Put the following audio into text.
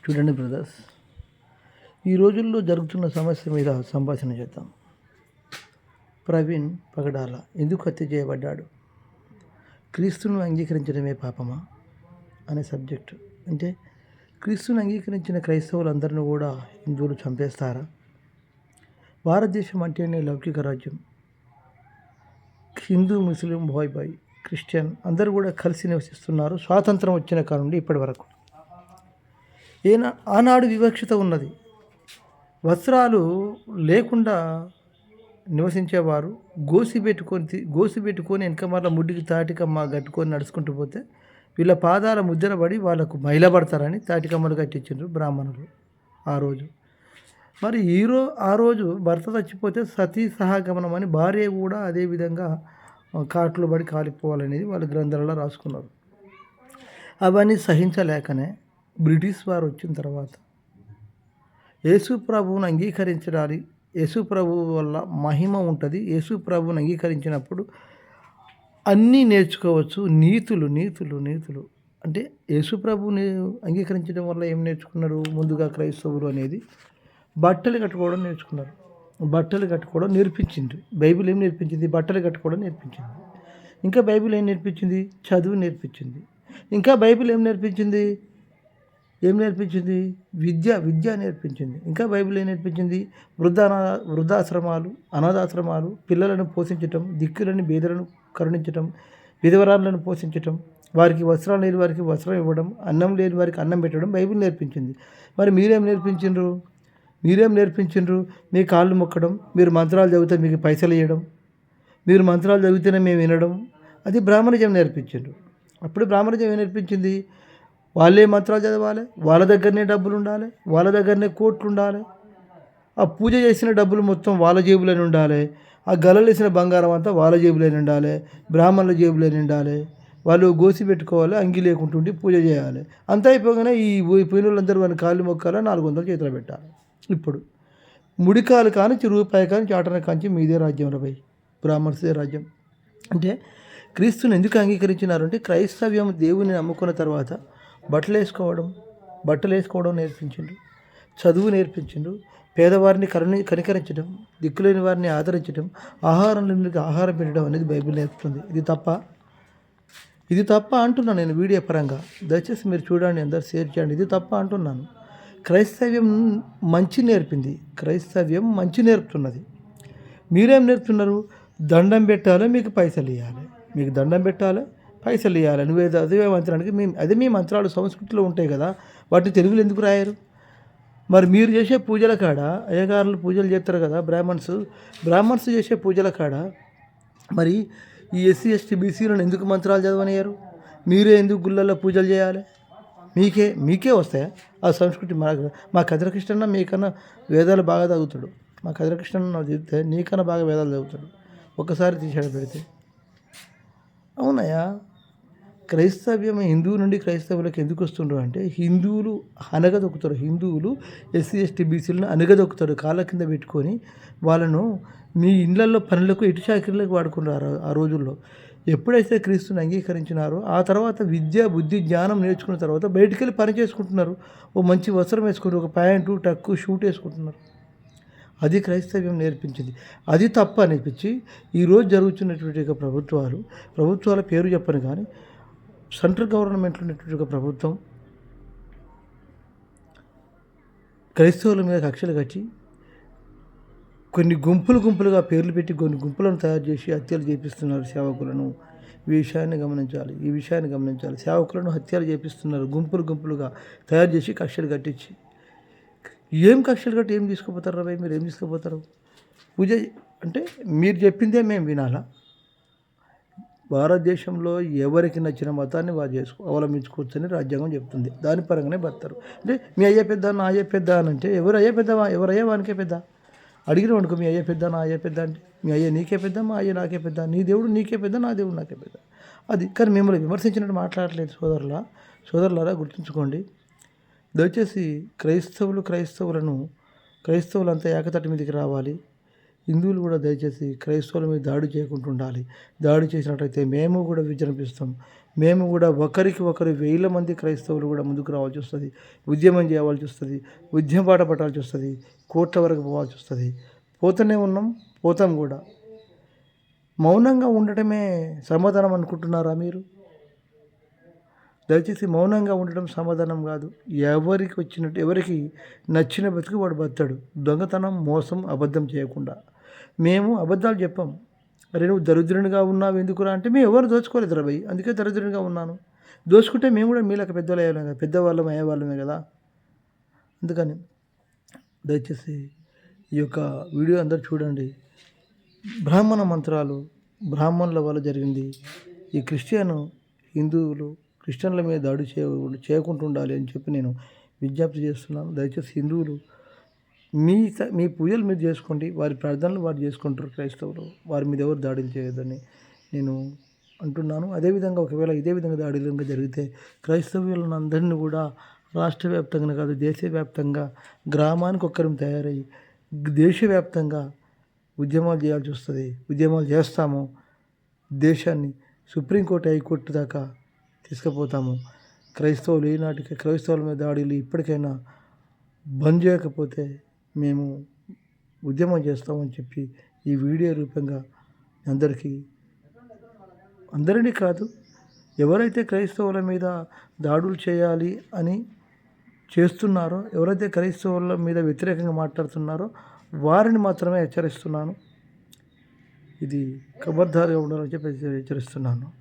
చూడండి బ్రదర్స్ ఈ రోజుల్లో జరుగుతున్న సమస్య మీద సంభాషణ చేద్దాం. ప్రవీణ్ పగడాల ఎందుకు హత్య చేయబడ్డాడు? క్రీస్తును అంగీకరించడమే పాపమా? అనే సబ్జెక్టు. అంటే క్రీస్తును అంగీకరించిన క్రైస్తవులందరినీ కూడా హిందువులు చంపేస్తారా? భారతదేశం అంటేనే లౌకిక రాజ్యం. హిందూ ముస్లిం బాయ్ బాయ్ క్రిస్టియన్ అందరూ కూడా కలిసి నివసిస్తున్నారు. స్వాతంత్రం వచ్చిన కాలం నుండి ఇప్పటి వరకు. ఏనా ఆనాడు వివక్షత ఉన్నది. వస్త్రాలు లేకుండా నివసించేవారు గోసి పెట్టుకొని తి- గోసి పెట్టుకొని వెనక మళ్ళీ ముడ్డికి తాటికమ్మ కట్టుకొని నడుచుకుంటూ పోతే వీళ్ళ పాదాల ముద్ర పడి వాళ్ళకు మైలబడతారని తాటికమ్మలు కట్టించారు బ్రాహ్మణులు ఆ రోజు. మరి ఈరో ఆ రోజు భర్త చచ్చిపోతే సతీ సహాగమనం అని భార్య కూడా అదే విధంగా కాట్లు పడి కాలిపోవాలనేది వాళ్ళ గ్రంథాలలో రాసుకున్నారు. అవన్నీ సహించలేకనే బ్రిటిష్ వారు వచ్చిన తర్వాత యేసు ప్రభువును అంగీకరించడాలి. యేసు ప్రభు వల్ల మహిమ ఉంటుంది. యేసు ప్రభువును అంగీకరించినప్పుడు అన్నీ నేర్చుకోవచ్చు. నీతులు నీతులు నీతులు. అంటే యేసు ప్రభువుని అంగీకరించడం వల్ల ఏం నేర్చుకున్నారు ముందుగా క్రైస్తవులు అనేది బట్టలు కట్టుకోవడం నేర్చుకున్నారు. బట్టలు కట్టుకోవడం నేర్పించింది. బైబిల్ ఏం నేర్పించింది? బట్టలు కట్టుకోవడం నేర్పించింది. ఇంకా బైబిల్ ఏం నేర్పించింది? చదువు నేర్పించింది. ఇంకా బైబిల్ ఏం నేర్పించింది? ఏం నేర్పించింది? విద్య విద్య నేర్పించింది. ఇంకా బైబిల్ ఏం నేర్పించింది? వృద్ధ వృద్ధాశ్రమాలు అనాథాశ్రమాలు పిల్లలను పోషించటం దిక్కులని బీదలను కరుణించటం విధవరాలను పోషించటం వారికి వస్త్రాలు లేని వారికి వస్త్రం ఇవ్వడం అన్నం లేని వారికి అన్నం పెట్టడం బైబిల్ నేర్పించింది. మరి మీరేం నేర్పించిండ్రు? మీరేం నేర్పించిండ్రు? మీ కాళ్ళు మొక్కడం మీరు మంత్రాలు చదివితే మీకు పైసలు ఇవ్వడం మీరు మంత్రాలు చదివితేనే మేము వినడం అది బ్రాహ్మణజం నేర్పించిండ్రు. అప్పుడు బ్రాహ్మణజం ఏం నేర్పించింది? వాళ్ళే మంత్రాలు చదవాలి వాళ్ళ దగ్గరనే డబ్బులు ఉండాలి వాళ్ళ దగ్గరనే కోట్లు ఉండాలి. ఆ పూజ చేసిన డబ్బులు మొత్తం వాళ్ళ జేబులోనే ఉండాలి. ఆ గలలు వేసిన బంగారం అంతా వాళ్ళ జేబులోనే ఉండాలి బ్రాహ్మణుల జేబులోనే ఉండాలి. వాళ్ళు గోసి పెట్టుకోవాలి అంగి లేకుంటుండి పూజ చేయాలి. అంతా అయిపోగానే ఈ పోయి- పోయిన వాళ్ళందరూ వాళ్ళ కాళ్ళు మొక్కాలి నాలుగు వందలు చేతిలో పెట్టాలి. ఇప్పుడు ముడికాలు కానించి రూపాయి కానించి ఆటన కాంచి మీదే రాజ్యం రబై బ్రాహ్మణ్స్దే రాజ్యం. అంటే క్రీస్తుని ఎందుకు అంగీకరించినారంటే క్రైస్తవ్యం దేవుని నమ్ముకున్న తర్వాత బట్టలు వేసుకోవడం బట్టలు వేసుకోవడం నేర్పించిండు చదువు నేర్పించిండు పేదవారిని కరుణి కనికరించడం దిక్కులేని వారిని ఆదరించడం ఆహారం లేని ఆహారం పెట్టడం అనేది బైబిల్ నేర్పుతుంది. ఇది తప్ప ఇది తప్ప అంటున్నాను నేను వీడియో పరంగా. దయచేసి మీరు చూడండి అందరు షేర్ చేయండి. ఇది తప్ప అంటున్నాను. క్రైస్తవ్యం మంచి నేర్పింది. క్రైస్తవ్యం మంచి నేర్పుతున్నది. మీరేం నేర్పుతున్నారు? దండం పెట్టాలి? మీకు పైసలు ఇవ్వాలి మీకు దండం పెట్టాలి? పైసలు ఇవ్వాలి నువ్వు ఏదో అదే మంత్రానికి మీ అదే మీ మంత్రాలు సంస్కృతిలో ఉంటాయి కదా. వాటిని తెలుగులో ఎందుకు రాయరు? మరి మీరు చేసే పూజల కాడ అయ్యగారులు పూజలు చేస్తారు కదా బ్రాహ్మణ్స్. బ్రాహ్మణ్స్ చేసే పూజల కాడ మరి ఈ ఎస్సీ ఎస్టీ బీసీలను ఎందుకు మంత్రాలు చదవనియ్యారు? మీరే ఎందుకు గుళ్ళల్లో పూజలు చేయాలి? మీకే మీకే వస్తాయా? ఆ సంస్కృతి మా మా కదిరకృష్ణ మీకన్నా వేదాలు బాగా చదువుతాడు. మా కదిరకృష్ణ చదివితే నీకన్నా బాగా వేదాలు చదువుతాడు. ఒక్కసారి తీసాడు పెడితే. అవునయ్యా క్రైస్తవ్యం హిందువు నుండి క్రైస్తవులకు ఎందుకు వస్తుండ్రు అంటే హిందువులు అనగదొక్కుతారు. హిందువులు ఎస్సీ ఎస్టీ బీసీలను అనగదొక్కుతారు. కాళ్ళ కింద పెట్టుకొని వాళ్ళను మీ ఇళ్ళల్లో పనులకు ఇటు చాకరీలకు వాడుకున్నారు ఆ రోజుల్లో. ఎప్పుడైతే క్రీస్తుని అంగీకరించినారో ఆ తర్వాత విద్య బుద్ధి జ్ఞానం నేర్చుకున్న తర్వాత బయటికి వెళ్ళి పని చేసుకుంటున్నారు. ఓ మంచి వస్త్రం వేసుకుని ఒక ప్యాంటు టక్కు షూట్ వేసుకుంటున్నారు. అది క్రైస్తవ్యం నేర్పించింది. అది తప్ప అనిపించి ఈరోజు జరుగుతున్నటువంటి ప్రభుత్వాలు ప్రభుత్వాల పేరు చెప్పను కానీ సెంట్రల్ గవర్నమెంట్లో ఉన్నటువంటి ఒక ప్రభుత్వం క్రైస్తవుల మీద కక్షలు కట్టి కొన్ని గుంపులు గుంపులుగా పేర్లు పెట్టి కొన్ని గుంపులను తయారు చేసి హత్యలు చేపిస్తున్నారు సేవకులను. ఈ విషయాన్ని గమనించాలి ఈ విషయాన్ని గమనించాలి. సేవకులను హత్యలు చేపిస్తున్నారు గుంపులు గుంపులుగా తయారు చేసి కక్షలు కట్టించి. ఏం కక్షలు కట్టి ఏం తీసుకుపోతారు రవి మీరు ఏం తీసుకుపోతారు? పూజ అంటే మీరు చెప్పిందే మేము వినాలా? భారతదేశంలో ఎవరికి నచ్చిన మతాన్ని వారు చేసుకో అవలంబించుకోవచ్చని రాజ్యాంగం చెప్తుంది. దాని పరంగానే బతారు అంటే మీ అయ్యే పెద్ద నా అయ్యే పెద్ద అని అంటే ఎవరు అయ్యే పెద్ద ఎవరయ్యే వానికే పెద్ద? అడిగిన అనుకో మీ అయ్యే పెద్ద నా అయ్యే పెద్ద అంటే మీ అయ్యే నీకే పెద్ద మా అయ్యే నాకే పెద్ద నీ దేవుడు నీకే పెద్ద నా దేవుడు నాకే పెద్ద అది. కానీ మిమ్మల్ని విమర్శించినట్టు మాట్లాడలేదు సోదరుల సోదరులారా గుర్తుంచుకోండి. దయచేసి క్రైస్తవులు క్రైస్తవులను క్రైస్తవులంతా ఏకతటి మీదకి రావాలి. హిందువులు కూడా దయచేసి క్రైస్తవుల మీద దాడి చేయకుండా ఉండాలి. దాడి చేసినట్టయితే మేము కూడా విజృంభిస్తాం. మేము కూడా ఒకరికి ఒకరు వేల మంది క్రైస్తవులు కూడా ముందుకు రావాల్సి వస్తుంది. ఉద్యమం చేయవలసి వస్తుంది. ఉద్యమ పాట పట్టాల్సి వస్తుంది. కోట్ల వరకు పోవాల్సి వస్తుంది. పోతూనే ఉన్నాం పోతాం కూడా. మౌనంగా ఉండటమే సమాధానం అనుకుంటున్నారా మీరు? దయచేసి మౌనంగా ఉండటం సమాధానం కాదు. ఎవరికి వచ్చినట్టు ఎవరికి నచ్చిన బతుకు వాడు బతాడు. దొంగతనం మోసం అబద్ధం చేయకుండా. మేము అబద్ధాలు చెప్పాం. అరే నువ్వు దరిద్రునిగా ఉన్నావు ఎందుకురా అంటే మేము ఎవరు దోచుకోలేదు రా భయ్. అందుకే దరిద్రునిగా ఉన్నాను. దోచుకుంటే మేము కూడా మీలాక పెద్దవాళ్ళు అయ్యేవాళ్ళం కదా. పెద్దవాళ్ళం అయ్యేవాళ్ళమే కదా. అందుకని దయచేసి ఈ యొక్క వీడియో అందరు చూడండి. బ్రాహ్మణ మంత్రాలు బ్రాహ్మణుల వల్ల జరిగింది. ఈ క్రిస్టియన్ హిందువులు క్రిస్టియన్ల మీద దాడి చేయ చేయకుండా ఉండాలి అని చెప్పి నేను విజ్ఞప్తి చేస్తున్నాను. దయచేసి హిందువులు మీ మీ పూజలు మీరు చేసుకోండి. వారి ప్రార్థనలు వారు చేసుకుంటారు క్రైస్తవులు. వారి మీద ఎవరు దాడులు చేయొద్దని నేను అంటున్నాను. అదేవిధంగా ఒకవేళ ఇదే విధంగా దాడులు కనుక జరిగితే క్రైస్తవులను అందరినీ కూడా రాష్ట్ర వ్యాప్తంగా కాదు దేశవ్యాప్తంగా గ్రామానికి ఒక్కరం తయారయ్యి దేశవ్యాప్తంగా ఉద్యమాలు చేయాల్సి వస్తుంది. ఉద్యమాలు చేస్తాము. దేశాన్ని సుప్రీంకోర్టు హైకోర్టు దాకా తీసుకుపోతాము. క్రైస్తవులు ఈనాటికి క్రైస్తవుల మీద దాడులు ఇప్పటికైనా బంద్ చేయకపోతే మేము ఉద్యమం చేస్తామని చెప్పి ఈ వీడియో రూపంగా అందరికీ అందరినీ కాదు ఎవరైతే క్రైస్తవుల మీద దాడులు చేయాలి అని చేస్తున్నారో ఎవరైతే క్రైస్తవుల మీద వ్యతిరేకంగా మాట్లాడుతున్నారో వారిని మాత్రమే హెచ్చరిస్తున్నాను. ఇది ఖబర్దారుగా ఉండాలని చెప్పి హెచ్చరిస్తున్నాను.